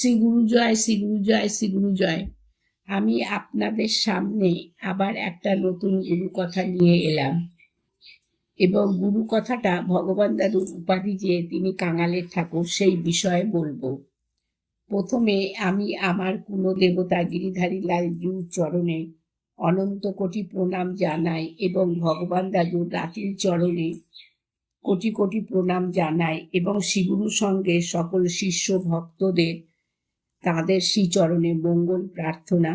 শ্রী গুরু জয় শ্রী গুরু জয় শ্রী গুরু জয়। আমি আপনাদের সামনে আবার একটা নতুন গুরু কথা নিয়ে এলাম। এবং গুরু কথাটা ভগবান দাদুর উপাধি যে তিনি কাঙালের ঠাকুর, সেই বিষয়ে বলব। প্রথমে আমি আমার কুলদেবতা গিরিধারী লাল লালজিউ চরণে অনন্ত কোটি প্রণাম জানাই এবং ভগবান দাদুর রাতির চরণে কোটি কোটি প্রণাম জানাই এবং শ্রীগুরুর সঙ্গে সকল শিষ্য ভক্তদের তাদের শ্রীচরণে মঙ্গল প্রার্থনা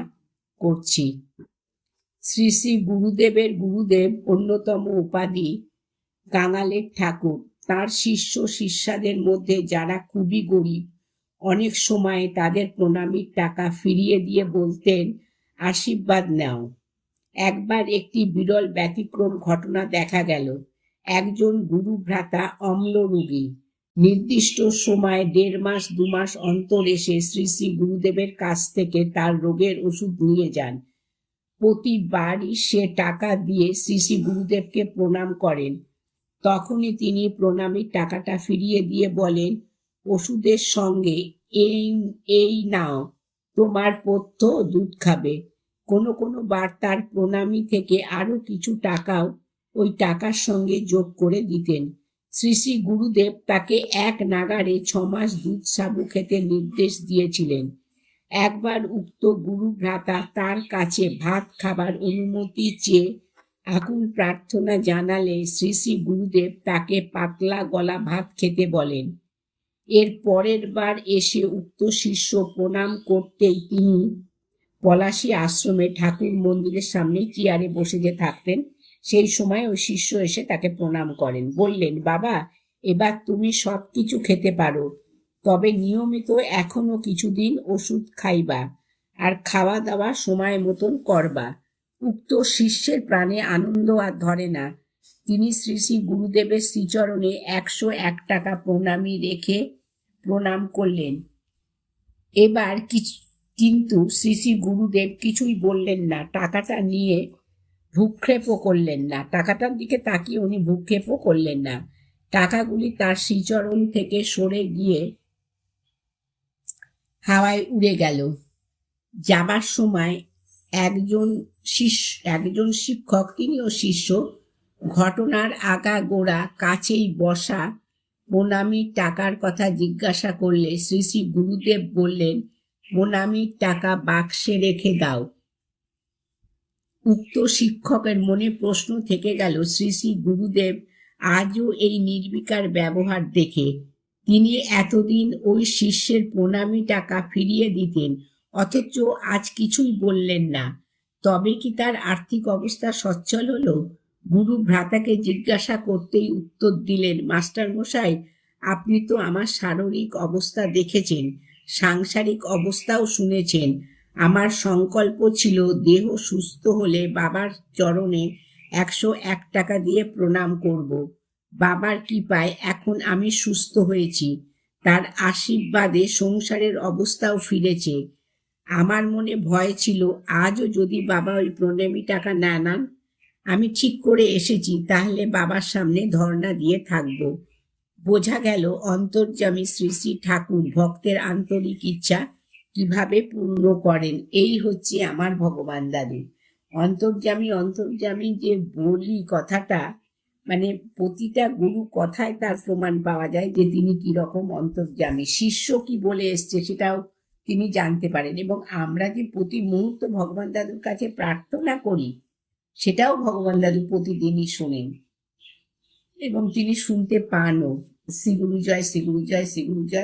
করছি। শ্রী শ্রী গুরুদেবের গুরুদেব অন্যতম উপাধি কাঙালের ঠাকুর। তার শিষ্য শিষ্যাদের মধ্যে যারা খুবই গরিব, অনেক সময় তাদের প্রণামীর টাকা ফিরিয়ে দিয়ে বলতেন, আশীর্বাদ নাও। একবার একটি বিরল ব্যতিক্রম ঘটনা দেখা গেল। একজন গুরু ভ্রাতা অম্ল রোগী নির্দিষ্ট সময় দেড় মাস, দু মাস অন্তর এসে শ্রী শ্রী গুরুদেবের কাছ থেকে তার রোগের ওষুধ নিয়ে যান। প্রতিবারই সে টাকা দিয়ে শ্রী শ্রী গুরুদেবকে প্রণাম করেন। তখনই তিনি প্রণামীর টাকাটা ফিরিয়ে দিয়ে বলেন, ওষুধের সঙ্গে এই এই নাও, তোমার পথ্য দুধ খাবে। কোনো কোনো বার তার প্রণামী থেকে আরও কিছু টাকাও ওই টাকার সঙ্গে যোগ করে দিতেন। শ্রী শ্রী গুরুদেব তাকে এক নাগারে ছমাস দুধ সাবু খেতে নির্দেশ দিয়েছিলেন। একবার উক্ত গুরু ভ্রাতা তার কাছে ভাত খাবার অনুমতি চেয়ে আকুল প্রার্থনা জানালে শ্রী শ্রী গুরুদেব তাকে পাতলা গলা ভাত খেতে বলেন। এর পরের বার এসে উক্ত শিষ্য প্রণাম করতেই তিনি পলাশী আশ্রমে ঠাকুর মন্দিরের সামনে চেয়ারে বসে যে থাকতেন সেই সময় ওই শিষ্য এসে তাকে প্রণাম করেন। বললেন, বাবা, এবার তুমি সব কিছু খেতে পারো। তবে নিয়মিত এখনও কিছুদিন ওষুধ খাইবা আর খাওয়া দাওয়া সময় মতন করবা। উক্ত শিষ্যের প্রাণে আনন্দ আর ধরে না। তিনি শ্রী শ্রী গুরুদেবের শ্রীচরণে একশো এক টাকা প্রণামী রেখে প্রণাম করলেন। এবার কিছু, কিন্তু শ্রী শ্রী গুরুদেব কিছুই বললেন না। টাকাটা নিয়ে ভূক্ষেপও করলেন না। টাকাটার দিকে তাকিয়ে উনি ভূক্ষেপও করলেন না। টাকাগুলি তার শ্রীচরণ থেকে সরে গিয়ে হাওয়ায় উড়ে গেল। যাবার সময় একজন শিষ্য একজন শিক্ষক, তিনিও শিষ্য, ঘটনার আগা গোড়া কাছেই বসা প্রণামীর টাকার কথা জিজ্ঞাসা করলে শ্রী শ্রী গুরুদেব বললেন প্রণামীর টাকা বাক্সে রেখে দাও। উক্ত শিক্ষকের মনে প্রশ্ন থেকে গেল, শ্রী শ্রী গুরুদেব, আজও এই নির্বিকার ব্যবহার দেখে তিনি এতদিন ওই শিষ্যের প্রণামী টাকা ফিরিয়ে দিতেন, অথচ আজ কিছুই বললেন না। তবে কি তার আর্থিক অবস্থা সচ্ছল হলো? গুরু ভ্রাতাকে জিজ্ঞাসা করতেই উত্তর দিলেন, মাস্টার মশাই, আপনি তো আমার শারীরিক অবস্থা দেখেছেন, সাংসারিক অবস্থাও শুনেছেন। আমার সংকল্প ছিল দেহ সুস্থ হলে বাবার চরণে একশো এক টাকা দিয়ে প্রণাম করব। বাবার কৃপায় এখন আমি সুস্থ হয়েছি। তার আশীর্বাদে সংসারের অবস্থাও ফিরেছে। আমার মনে ভয় ছিল, আজও যদি বাবা ওই প্রণামী টাকা না নেন, আমি ঠিক করে এসেছি, তাহলে বাবার সামনে ধর্ণা দিয়ে থাকব। বোঝা গেল, অন্তর্যামী শ্রী শ্রী ঠাকুর ভক্তের আন্তরিক ইচ্ছা কীভাবে পূর্ণ করেন? এই হচ্ছে আমার ভগবান দাদু। অন্তর্যামী অন্তর্যামী যে বলি কথাটা মানে প্রতিটা গুরু কথায় তার প্রমাণ পাওয়া যায় যে তিনি কি রকম অন্তর্যামী। শিষ্য কি বলে এসছে সেটাও তিনি জানতে পারেন এবং আমরা যে প্রতি মুহূর্ত ভগবান দাদুর কাছে প্রার্থনা করি, সেটাও ভগবান দাদু প্রতিদিনই শোনেন। এবং তিনি শুনতে পানও। শ্রী গুরু জয়, শ্রী গুরু জয়, শ্রী গুরু জয়।